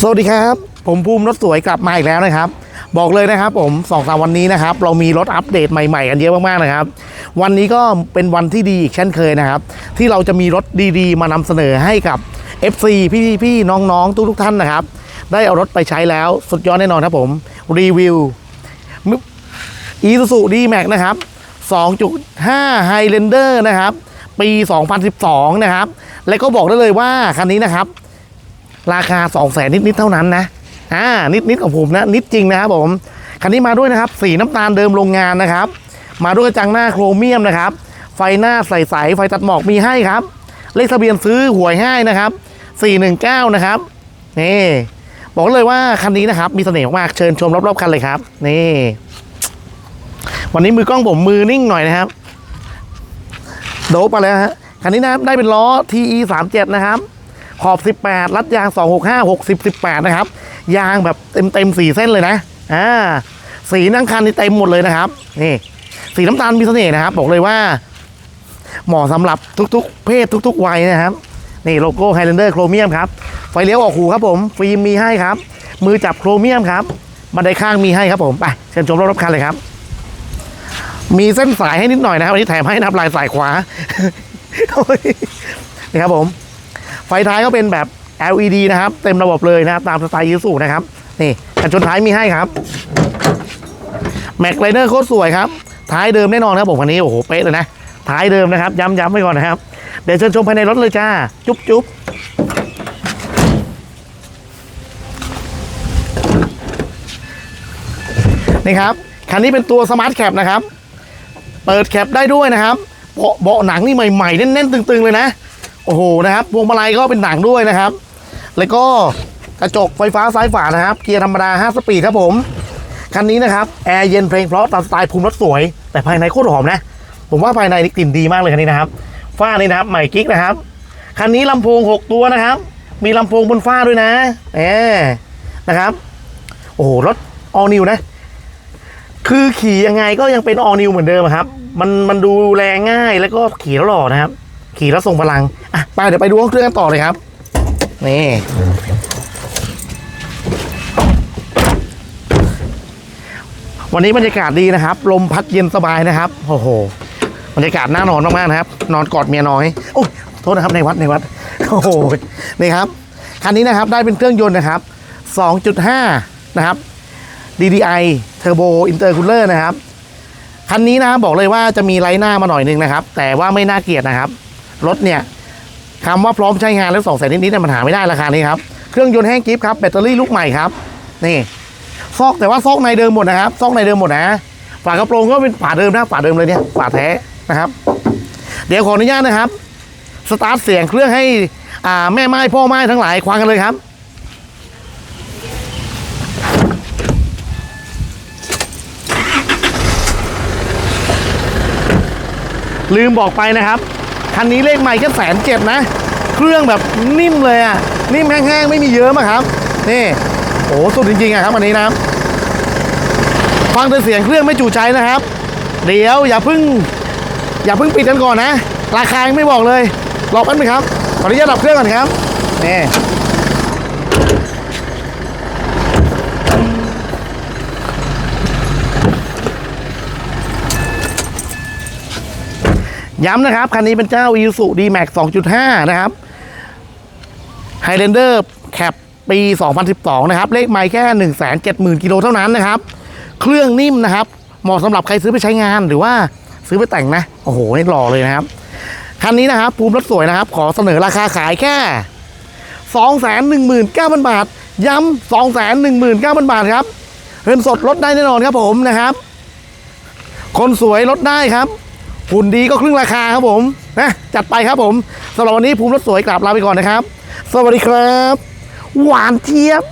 สวัสดีครับ ผมภูมิรถสวยกลับมาอีกแล้วนะครับ บอกเลยนะครับผมสองสามวันนี้นะครับ เรามีรถอัปเดตใหม่ๆกันเยอะมากๆนะครับ วันนี้ก็เป็นวันที่ดีอีกเช่นเคยนะครับ ที่เราจะมีรถดีๆ มานำเสนอให้กับ FC พี่ๆน้องๆทุกๆท่านนะครับ ได้เอารถไปใช้แล้วสุดยอดแน่นอนครับผมรีวิวอีซูซูดีแม็กนะครับ 2.5 Highlander นะครับ ปี 2012 นะครับ และก็บอกได้เลยว่าคันนี้นะครับ ราคา2 0 0แสนนิดๆเท่านั้นนะอ่านิดๆของผมนะนิดจริงนะครับผมคันนี้มาด้วยนะครับ สีน้ำตาลเดิมโรงงานนะครับ มาด้วยกระจังหน้าโครเมียมนะครับ ไฟหน้าใสๆไฟตัดหมอกมีให้ครับ เลขทะเบียนซื้อหวยให้นะครับ 419 นะครับนี่บอกเลยว่าคันนี้นะครับ มีเสน่ห์มากเชิญชมรอบๆคันเลยครับนี่วันนี้มือกล้องผมมือนิ่งหน่อยนะครับ โดบมาแล้วฮะคันนี้นะได้เป็นล้อ TE 3 7 นะครับ ขอบ 18 รัดยาง 265 60 18 นะครับ ยางแบบเต็มเต็มสีเส้นเลยนะอ่าสีนั่งคันนี่เต็มหมดเลยนะครับนี่สีน้ำตาลมีเสน่ห์นะครับ บอกเลยว่า เหมาะสำหรับทุกๆ เพศทุก ๆ วัยนะครับ นี่โลโก้ไฮแลนเดอร์โครเมียมครับไฟเลี้ยวออกหูครับผมฟิล์มมีให้ครับ มือจับโครเมียมครับบันไดข้างมีให้ครับผมไปเชิญชมรอบๆคันเลยครับ มีเส้นสายให้นิดหน่อยนะครับอันนี้แถมให้นะครับลายสายขวานี่ครับผม ไฟท้ายก็เป็นแบบ LED นะครับ เต็มระบบเลยนะครับ ตามสไตล์ยูสูนะครับ นี่กันชนท้ายมีให้ครับแม็กไลเนอร์โคตรสวยครับท้ายเดิมแน่นอนครับผมคันนี้โอ้โหเป๊ะเลยนะท้ายเดิมนะครับ ย้ำๆไว้ก่อนนะครับ เดี๋ยวเชิญชมภายในรถเลยจ้า จุ๊บจุ๊บนี่ครับคันนี้เป็นตัวสมาร์ทแคปนะครับ เปิดแคปได้ด้วยนะครับเบาเบาะหนังนี่ใหม่ๆแน่นๆตึงๆเลยนะ โอ้โหนะครับพวงมาลัยก็เป็นหนังด้วยนะครับ แล้วก็กระจกไฟฟ้าซ้ายฝานะครับ เกียร์ธรรมดา 5 สปีดครับผม คันนี้นะครับแอร์เย็นเพลงเพราะตามสไตล์ภูมิรถสวย แต่ภายในโคตรหอมนะ ผมว่าภายในนี่กลิ่นดีมากเลยคันนี้นะครับฝ้านี่นะครับใหม่กิ๊กนะครับคันนี้ลำโพง 6 ตัวนะครับ มีลำโพงบนฝ้าด้วยนะแหมนะครับ โอ้โหรถออนิวนะ คือขี่ยังไงก็ยังเป็นออนิวเหมือนเดิมครับ มันมันดูแรงง่ายแล้วก็ขี่แล้วหล่อนะครับ ขี่แล้วทรงพลังอะไปเดี๋ยวไปดูเครื่องกันต่อเลยครับ นี่ วันนี้บรรยากาศดีนะครับ ลมพัดเย็นสบายนะครับ โอ้โห บรรยากาศน่านอนมากๆนะครับ นอนกอดเมียน้อย โอ้ยโทษนะครับในวัดในวัด โอ้โห นี่ครับ คันนี้นะครับได้เป็นเครื่องยนต์นะครับ 2.5 นะครับ DDI Turbo Intercooler นะครับคันนี้นะครับบอกเลยว่าจะมีไลท์หน้ามาหน่อยนึงนะครับ แต่ว่าไม่น่าเกลียดนะครับ รถเนี่ยคำว่าพร้อมใช้งานแล้วสองแสนนิดๆเนี่ยมันหาไม่ได้ราคานี้ครับ เครื่องยนต์แห้งกิฟต์ครับแบตเตอรี่ลูกใหม่ครับ นี่ซอกแต่ว่าซอกในเดิมหมดนะครับซอกในเดิมหมดนะฝากระโปรงก็เป็นฝาเดิมนะฝาเดิมเลยเนี่ยฝาแท้นะครับ เดี๋ยวขออนุญาตนะครับ สตาร์ทเสียงเครื่องให้อ่าแม่ไม้พ่อไม้ทั้งหลายคว้างกันเลยครับลืมบอกไปนะครับ คันนี้เลขใหม่แค่แสนเจ็ดนะ เครื่องแบบนิ่มเลยอะ นิ่มแห้งๆ ไม่มีเยอะมากครับ นี่ โอ้สุดจริงๆอะครับอันนี้นะฟังแต่เสียงเครื่องไม่จู่ใจนะครับ เดี๋ยวอย่าเพิ่ง อย่าเพิ่งปิดกันก่อนนะ ราคายังไม่บอกเลยรอแป๊บนึงครับ ขออนุญาตดับเครื่องก่อนครับ นี่ ย้ำนะครับ คันนี้เป็นเจ้า i s u D-Max 2.5 นะครับ Highlander Cap ปี 2012 นะครับ เลขไมล์แค่ 170,000 กิโลเท่านั้นนะครับ เครื่องนิ่มนะครับ เหมาะสำหรับใครซื้อไปใช้งานหรือว่าซื้อไปแต่งนะ โอ้โหนี่หล่อเลยนะครับ คันนี้นะครับ ภูมิรถสวยนะครับ ขอเสนอราคาขายแค่ 219,000 บาท ย้ำ219,000 บาทครับเงินสดลดได้แน่นอนครับผมนะครับ คนสวยลดได้ครับ หุ่นดีก็ครึ่งราคาครับผมนะจัดไปครับผมสำหรับวันนี้ภูมิรถสวยกลับลาไปก่อนนะครับ สวัสดีครับ หวานเจี๊ยบ